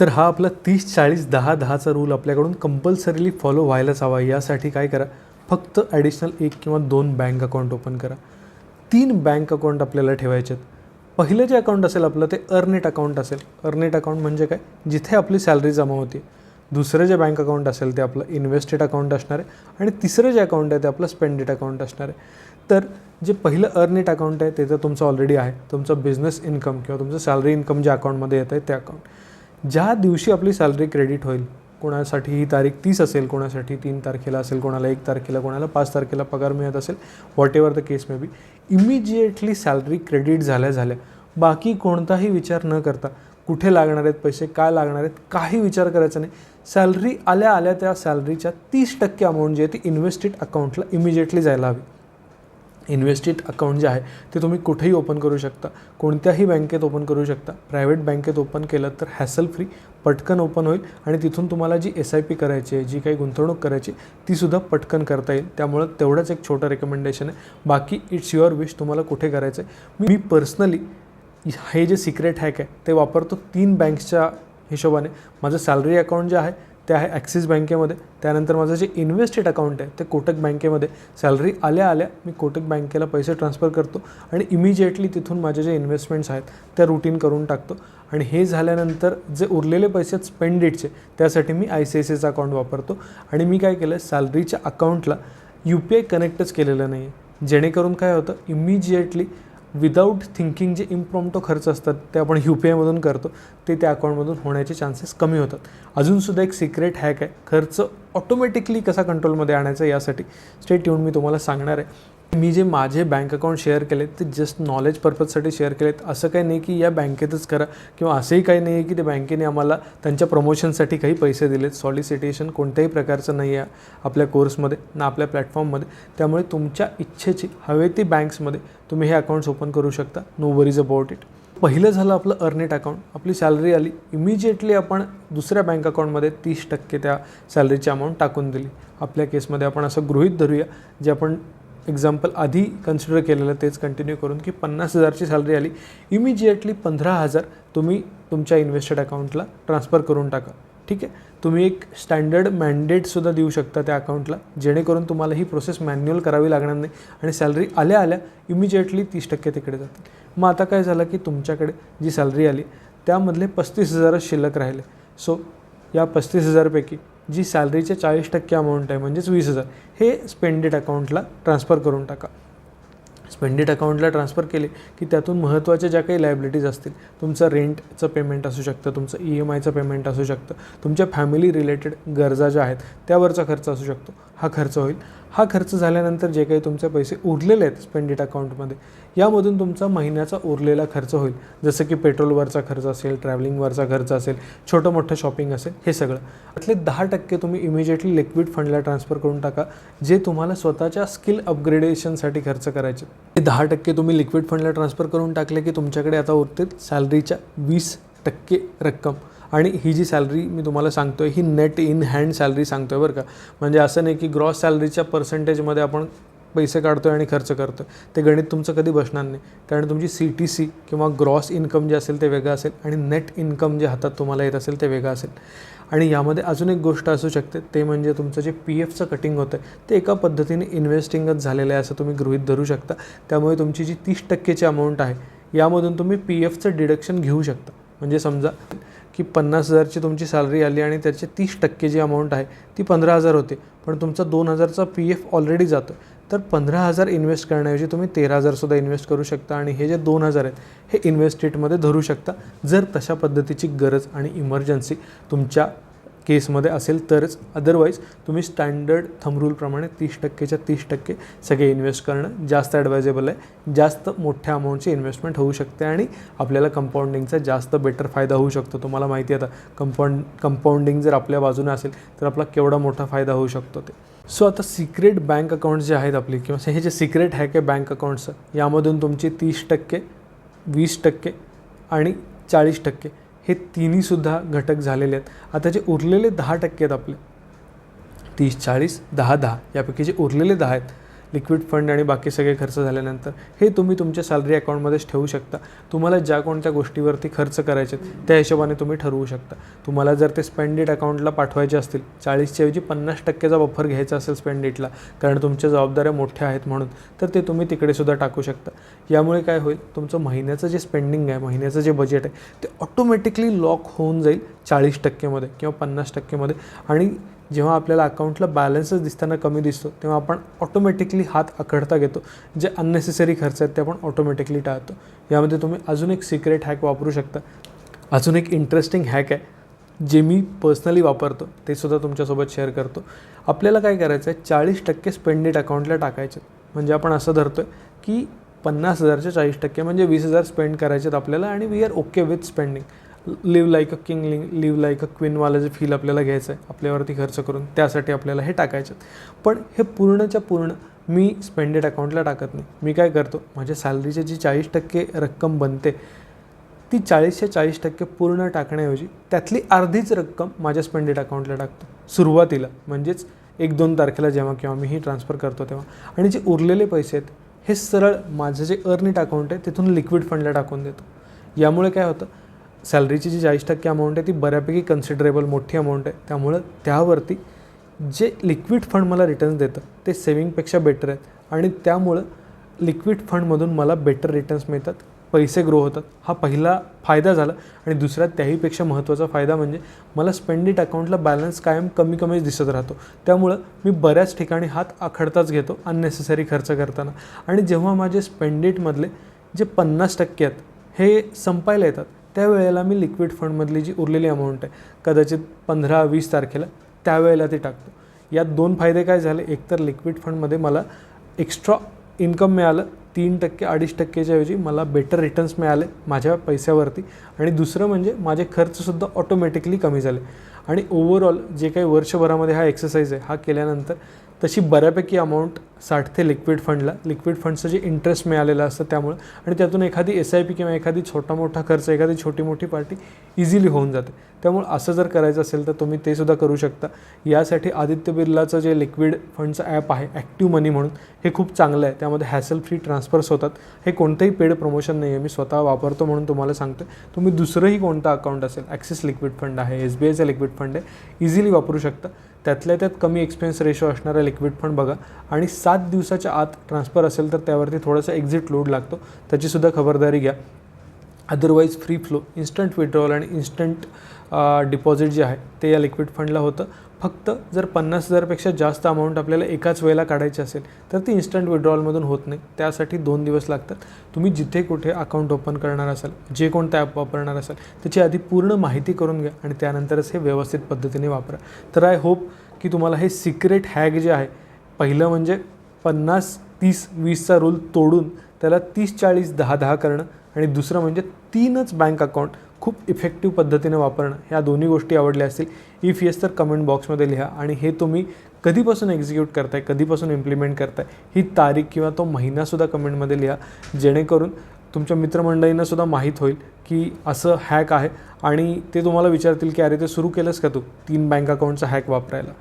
तर हा आपला तीस चाळीस दहा दहाचा रूल आपल्याकडून कंपल्सरीली फॉलो व्हायलाच हवा. यासाठी काय करा फक्त ॲडिशनल एक किंवा दोन बँक अकाउंट ओपन करा. तीन बँक अकाउंट आपल्याला ठेवायचे आहेत. पहिलं जे अकाउंट असेल आपलं ते अर्नेट अकाउंट असेल. अर्नेट अकाउंट म्हणजे काय? जिथे आपली सॅलरी जमा होते. दुसरं जे बँक अकाउंट असेल ते आपलं इन्व्हेस्टेड अकाउंट असणार आहे. आणि तिसरं जे अकाउंट आहे ते आपलं स्पेंडेड अकाउंट असणार आहे. तर जे पहिलं अर्नेट अकाउंट आहे ते तर तुमचं ऑलरेडी आहे. तुमचं बिझनेस इन्कम किंवा तुमचं सॅलरी इन्कम जे अकाउंटमध्ये येतं आहे ते अकाउंट ज्या दिवशी आपली सॅलरी क्रेडिट होईल कोणासाठी ही तारीख तीस असेल कोणासाठी तीन तारखेला असेल कोणाला एक तारखेला कोणाला पाच तारखेला पगार मिळत असेल whatever the case may be immediately salary credit झाल्या झाल्या. बाकी कोणताही विचार न करता कुठे लागणार आहेत पैसे काय लागणार आहेत काही विचार करायचा नाही. सॅलरी आल्या आल्या त्या सॅलरीच्या तीस टक्के अमाऊंट जी आहे ती इन्व्हेस्टेड अकाउंटला इमिजिएटली जायला हवी. इन्व्हेस्टेड अकाउंट जे आहे ते तुम्ही कुठेही ओपन करू शकता. कोणत्याही बँकेत ओपन करू शकता. प्रायव्हेट बँकेत ओपन केलं तर हॅसल फ्री पटकन ओपन होईल आणि तिथून तुम्हाला जी एस आय पी करायची आहे जी काही गुंतवणूक करायची तीसुद्धा पटकन करता येईल. त्यामुळं तेवढंच एक छोटं रेकमेंडेशन आहे. बाकी इट्स युअर विश तुम्हाला कुठे करायचं आहे. मी पर्सनली हे जे सिक्रेट हॅक आहे ते वापरतो तीन बँक्सच्या हिशोबाने. माझं सॅलरी अकाउंट जे आहे ते आहे ॲक्सिस बँकेमध्ये त्यानंतर माझं जे इन्व्हेस्टेड अकाउंट आहे ते कोटक बँकेमध्ये. सॅलरी आल्या आल्या मी कोटक बँकेला पैसे ट्रान्सफर करतो आणि इमिजिएटली तिथून माझे जे इन्व्हेस्टमेंट्स आहेत त्या रुटीन करून टाकतो. आणि हे झाल्यानंतर जे उरलेले पैसे आहेत स्पेंडेडचे त्यासाठी मी आय सी आय सी एचा अकाउंट वापरतो. आणि मी काय केलं सॅलरीच्या अकाउंटला यू पी आय कनेक्टच केलेलं नाही आहे जेणेकरून काय होतं इमिजिएटली विदाऊट थिंकिंग जे इम्प्रॉम्प्टो खर्च असतात ते आपण यू पी आयमधून करतो ते त्या अकाउंटमधून होण्याचे चान्सेस कमी होतात. अजूनसुद्धा एक सिक्रेट हॅक आहे. खर्च ऑटोमॅटिकली कसा कंट्रोलमध्ये आणायचा यासाठी. स्टेट येऊन मी तुम्हाला सांगणार आहे. मी जे माझे बँक अकाउंट शेअर केलेत ते जस्ट नॉलेज पर्पजसाठी शेअर केलेत. असं काही नाही की या बँकेतच करा किंवा असंही काही नाही आहे की त्या बँकेने आम्हाला त्यांच्या प्रमोशनसाठी काही पैसे दिलेत. सॉलिसिटेशन कोणत्याही प्रकारचं नाही आहे आपल्या कोर्समध्ये ना आपल्या प्लॅटफॉर्ममध्ये त्यामुळे तुमच्या इच्छेची हवे ती बँक्समध्ये तुम्ही हे अकाउंट्स ओपन करू शकता. नो वरीज अबाउट इट पहिलं झालं आपलं अर्नेट अकाउंट आपली सॅलरी आली. इमिजिएटली आपण दुसऱ्या बँक अकाउंटमध्ये तीस टक्के त्या सॅलरीची अमाऊंट टाकून दिली. आपल्या केसमध्ये आपण असं गृहीत धरूया जे आपण एक्झाम्पल आधी कन्सिडर केलेलं तेच कंटिन्यू करून की पन्नास हजारची सॅलरी आली. इमिजिएटली पंधरा हजार तुम्ही तुमच्या इन्व्हेस्टेड अकाउंटला ट्रान्सफर करून टाका. ठीक आहे? तुम्ही एक स्टँडर्ड मॅन्डेटसुद्धा देऊ शकता त्या अकाउंटला जेणेकरून तुम्हाला ही प्रोसेस मॅन्युअल करावी लागणार नाही आणि सॅलरी आल्या आल्या इमिजिएटली तीस टक्के तिकडे जाते मग आता काय झालं की तुमच्याकडे जी सॅलरी आली त्यामधले पस्तीस हजारच शिल्लक राहिले. सो या पस्तीस हजारपैकी जी सॅलरीचे चाळीस टक्के अमाऊंट आहे म्हणजेच वीस हजार हे स्पेंडेड अकाउंटला ट्रान्सफर करून टाका. स्पेंडेड अकाउंटला ट्रान्सफर केले की त्यातून महत्त्वाच्या ज्या काही लायबिलिटीज असतील तुमचं रेंटचं पेमेंट असू शकतं तुमचं ई एम आयचं पेमेंट असू शकतं तुमच्या फॅमिली रिलेटेड गरजा ज्या आहेत त्यावरचा खर्च असू शकतो. हा खर्च होईल. हा खर्च झाल्यानंतर जे काही तुमचे पैसे उरलेले आहेत स्पेंडेड अकाउंटमध्ये यामधून तुमचा महिन्याचा उरलेला खर्च होईल. जसं की पेट्रोलवरचा खर्च असेल ट्रॅव्हलिंगवरचा खर्च असेल छोटं मोठं शॉपिंग असेल हे सगळं. त्यातले दहा टक्के तुम्ही इमिजिएटली लिक्विड फंडला ट्रान्सफर करून टाका जे तुम्हाला स्वतःच्या स्किल अपग्रेडेशनसाठी खर्च करायचे. ते दहा टक्के तुम्ही लिक्विड फंडला ट्रान्सफर करून टाकले की तुमच्याकडे आता उरतील सॅलरीच्या वीस टक्के रक्कम. आणि ही जी सॅलरी मी तुम्हाला सांगतो आहे ही नेट इन हँड सॅलरी सांगतो आहे बरं का. म्हणजे असं नाही की ग्रॉस सॅलरीच्या पर्सेंटेजमध्ये आपण पैसे काढतो आहे आणि खर्च करतो आहे ते गणित तुमचं कधी बसणार नाही. कारण तुमची सी टी सी किंवा ग्रॉस इन्कम जे असेल ते वेगळं असेल आणि नेट इन्कम जे हातात तुम्हाला येत असेल ते वेगळं असेल. आणि यामध्ये अजून एक गोष्ट असू शकते ते म्हणजे तुमचं जे पी एफचं कटिंग होतं आहे ते एका पद्धतीने इन्व्हेस्टिंगच झालेलं आहे असं तुम्ही गृहित धरू शकता. त्यामुळे तुमची जी तीस टक्केची अमाऊंट आहे यामधून तुम्ही पी एफचं डिडक्शन घेऊ शकता. म्हणजे समजा की पन्नास हजारची तुमची सॅलरी आली आणि त्याचे तीस टक्के जी अमाऊंट आहे ती पंधरा हजार होते. पण तुमचा दोन हजारचा पी एफ ऑलरेडी जातो तर पंधरा हजार इन्व्हेस्ट करण्याऐवजी तुम्ही तेरा हजारसुद्धा इन्व्हेस्ट करू शकता आणि हे जे दोन हजार आहेत हे इन्व्हेस्टेटमध्ये धरू शकता. जर तशा पद्धतीची गरज आणि इमर्जन्सी तुमच्या केसमध्ये असेल तरच. अदरवाईज तुम्ही स्टँडर्ड थम रूलप्रमाणे तीस टक्केच्या तीस टक्के सगळे इन्व्हेस्ट करणं जास्त ॲडवायजेबल आहे. जास्त मोठ्या अमाऊंटची इन्व्हेस्टमेंट होऊ शकते आणि आपल्याला कंपाऊंडिंगचा जास्त बेटर फायदा होऊ शकतो. तुम्हाला माहिती आहे आता कंपाऊंड कंपाऊंडिंग जर आपल्या बाजूने असेल तर आपला केवढा मोठा फायदा होऊ शकतो ते. सो आता सिक्रेट बँक अकाउंट्स जे आहेत आपली किंवा हे जे सिक्रेट हॅक आहे बँक अकाउंट्स यामधून तुमचे तीस टक्के वीस टक्के आणि चाळीस टक्के हे तिन्हीसुद्धा घटक झालेले आहेत. आता जे उरलेले दहा टक्के आहेत आपले तीस चाळीस दहा दहा यापैकी जे उरलेले दहा आहेत लिक्विड फंड आणि बाकी सगळे खर्च झाल्यानंतर हे तुम्ही तुमच्या सॅलरी अकाउंटमध्येच ठेवू शकता. तुम्हाला ज्या कोणत्या गोष्टीवरती खर्च करायचे आहेत, त्या हिशोबाने तुम्ही ठरवू शकता. तुम्हाला जर ते स्पेंडेड अकाउंटला पाठवायचे असतील चाळीसच्या ऐवजी पन्नास टक्क्याचा बफर घ्यायचा असेल स्पेंडेडला कारण तुमच्या जबाबदाऱ्या मोठ्या आहेत म्हणून तर ते तुम्ही तिकडे सुद्धा टाकू शकता. यामुळे काय होईल तुमचं महिन्याचं जे स्पेंडिंग आहे महिन्याचं जे बजेट आहे ते ऑटोमॅटिकली लॉक होऊन जाईल चाळीस टक्केमध्ये किंवा पन्नास टक्केमध्ये आणि जेव्हा आपल्याला अकाउंटला बॅलन्सच दिसताना कमी दिसतो तेव्हा आपण ऑटोमॅटिकली हात आखडता घेतो. जे अननेसेसरी खर्च आहेत ते आपण ऑटोमॅटिकली टाळतो. यामध्ये तुम्ही अजून एक सिक्रेट हॅक वापरू शकता. अजून एक इंटरेस्टिंग हॅक आहे. जे मी पर्सनली वापरतो ते सुद्धा तुमच्यासोबत शेअर करतो. आपल्याला काय करायचं आहे चाळीस टक्के स्पेंडेड अकाउंटला टाकायचे म्हणजे आपण असं धरतो आहे की पन्नास हजारचे चाळीस टक्के म्हणजे वीस हजार स्पेंड करायचे आहेत आपल्याला आणि we are okay with spending live like a king live like a क्वीनवाला जे फील आपल्याला घ्यायचं आहे आपल्यावरती खर्च करून त्यासाठी आपल्याला हे टाकायचं पण हे पूर्णच्या पूर्ण मी स्पेंडेड अकाउंटला टाकत नाही. मी काय करतो माझ्या सॅलरीची जी चाळीस टक्के रक्कम बनते ती चाळीसशे चाळीस टक्के पूर्ण टाकण्याऐवजी त्यातली अर्धीच रक्कम माझ्या स्पेंडेड अकाउंटला टाकतो. सुरुवातीला म्हणजेच एक दोन तारखेला जेव्हा किंवा मी ही ट्रान्सफर करतो तेव्हा. आणि जे उरलेले पैसे आहेत हे सरळ माझं जे अर्निट अकाउंट आहे तिथून लिक्विड फंडला टाकून देतो. यामुळे काय होतं सॅलरीची जी चाळीस टक्के अमाऊंट आहे ती बऱ्यापैकी कन्सिडरेबल मोठी अमाऊंट आहे. त्यामुळं त्यावरती जे लिक्विड फंड मला रिटर्न्स देतं ते सेविंगपेक्षा बेटर आहेत. आणि त्यामुळं लिक्विड फंडमधून मला बेटर रिटर्न्स मिळतात. पैसे ग्रो होतात. हा पहिला फायदा झाला. आणि दुसरा त्याहीपेक्षा महत्त्वाचा फायदा म्हणजे मला स्पेंडिट अकाउंटला बॅलन्स कायम कमी कमीच दिसत राहतो. त्यामुळं मी बऱ्याच ठिकाणी हात आखडताच घेतो अननेसेसरी खर्च करताना. आणि जेव्हा माझे स्पेंडिटमधले जे पन्नास टक्के आहेत हे संपायला येतात. त्यावेळेला मी लिक्विड फंडमधली जी उरलेली अमाऊंट आहे कदाचित पंधरा वीस तारखेला त्यावेळेला ती टाकतो. यात दोन फायदे काय झाले? एकतर लिक्विड फंडमध्ये मला एक्स्ट्रा इन्कम मिळालं तीन टक्के अडीच टक्केच्या ऐवजी मला बेटर रिटर्न्स मिळाले माझ्या पैशावरती. आणि दुसरं म्हणजे माझे खर्चसुद्धा ऑटोमॅटिकली कमी झाले. आणि ओव्हरऑल जे काही वर्षभरामध्ये हा एक्सरसाइज आहे हा केल्यानंतर तशी बऱ्यापैकी अमाऊंट साठते लिक्विड फंडला लिक्विड फंडचं जे इंटरेस्ट मिळालेलं असतं त्यामुळं आणि त्यातून एखादी एस आय पी किंवा एखादी छोटा मोठा खर्च एखादी छोटी मोठी पार्टी इझिली होऊन जाते. त्यामुळे असं जर करायचं असेल तर तुम्ही ते सुद्धा करू शकता. यासाठी आदित्य बिर्लाचं जे लिक्विड फंडचं ॲप आहे ॲक्टिव्ह मनी म्हणून हे खूप चांगलं आहे. त्यामध्ये हॅसल फ्री ट्रान्सफर्स होतात. हे कोणतंही पेड प्रमोशन नाही आहे मी स्वतः वापरतो म्हणून तुम्हाला सांगतो तुम्ही दुसरंही कोणतं अकाउंट असेल ॲक्सिस लिक्विड फंड आहे एस बी आयचं लिक्विड फंड आहे. इझिली वापरू शकता. त्यातल्या त्यात कमी एक्सपेन्स रेशो असणारा लिक्विड फंड बघा. आणि सात दिवसाच्या आत ट्रान्सफर असेल तर त्यावरती थोडासा एक्झिट लोड लागतो. त्याचीसुद्धा खबरदारी घ्या. Otherwise free flow instant withdrawal आणि इन्स्टंट डिपॉझिट जे आहे ते या लिक्विड फंडला होतं. फक्त जर पन्नास हजारपेक्षा जास्त अमाऊंट आपल्याला एकाच वेळेला काढायची असेल तर ती इन्स्टंट विड्रॉवलमधून होत नाही. त्यासाठी दोन दिवस लागतात. तुम्ही जिथे कुठे अकाउंट ओपन करणार असाल जे कोणतं ॲप वापरणार असाल त्याची आधी पूर्ण माहिती करून घ्या आणि त्यानंतरच हे व्यवस्थित पद्धतीने वापरा. तर आय होप की तुम्हाला हे सिक्रेट हॅग जे आहे पहिलं म्हणजे पन्नास तीस वीसचा रूल तोडून त्याला तीस चाळीस दहा दहा करणं आणि दुसरं म्हणजे तीनच बँक अकाउंट खूप इफेक्टिव्ह पद्धतीने वापरणं. ह्या दोन्ही गोष्टी आवडल्या असतील. इफ येस तर कमेंट बॉक्समध्ये लिहा. आणि हे तुम्ही कधीपासून एक्झिक्यूट करताय कधीपासून इम्प्लिमेंट करताय ही तारीख किंवा तो महिनासुद्धा कमेंटमध्ये लिहा. जेणेकरून तुमच्या मित्रमंडळींनासुद्धा माहीत होईल की असं हॅक आहे. आणि ते तुम्हाला विचारतील की अरे ते सुरू केलंस का तू? तीन बँक अकाउंटचा हॅक वापरायला.